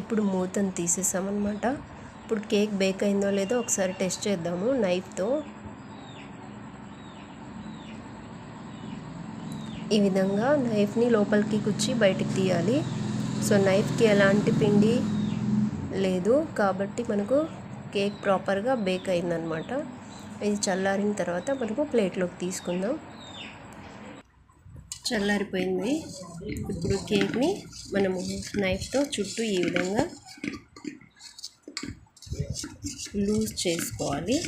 ఇప్పుడు మూతను తీసేసామన్నమాట. ఇప్పుడు cake bake అయిందో లేదో ఒకసారి టెస్ట్ చేద్దాము నైఫ్తో. ఈ విధంగా నైఫ్ని లోపలికి కుచ్చి బయటికి తీయాలి. సో నైఫ్కి ఎలాంటి పిండి లేదు కాబట్టి మనకు కేక్ ప్రాపర్గా బేక్ అయిందనమాట ఇది చల్లారిన తర్వాత మనకు ప్లేట్లోకి తీసుకుందాం. చల్లారిపోయింది. ఇప్పుడు కేక్ని మనము నైఫ్తో చుట్టూ ఈ విధంగా లూజ్ చేసుకోవాలి.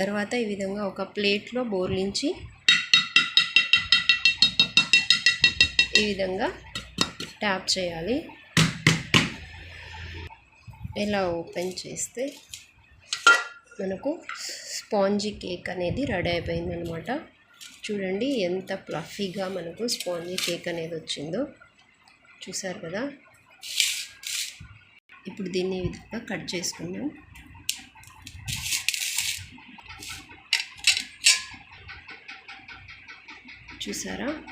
తర్వాత ఈ విధంగా ఒక ప్లేట్లో బోర్లించి ఈ విధంగా ట్యాప్ చేయాలి. ఇలా ఓపెన్ చేస్తే మనకు స్పాంజీ కేక్ అనేది రెడీ అయిపోయింది అనమాట చూడండి ఎంత ప్లఫీగా మనకు స్పాంజీ కేక్ అనేది వచ్చిందో. చూసారు కదా? ఇప్పుడు దీన్ని ఈ విధంగా కట్ చేసుకుందాం. చూసారా?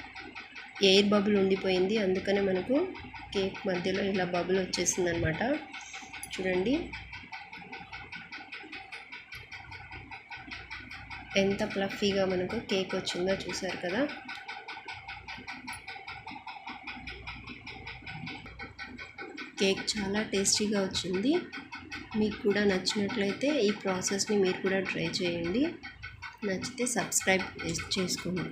ఎయిర్ బబుల్ ఉండిపోయింది. అందుకనే మనకు కేక్ మధ్యలో ఇలా బబుల్ వచ్చేసింది అనమాట చూడండి. ఎంత ప్లఫీగా మనకు కేక్ వచ్చిందో చూసారు కదా. కేక్ చాలా టేస్టీగా వచ్చింది. మీకు కూడా నచ్చినట్లయితే ఈ ప్రాసెస్ని మీరు కూడా ట్రై చేయండి. నచ్చితే సబ్స్క్రైబ్ చేసుకోండి.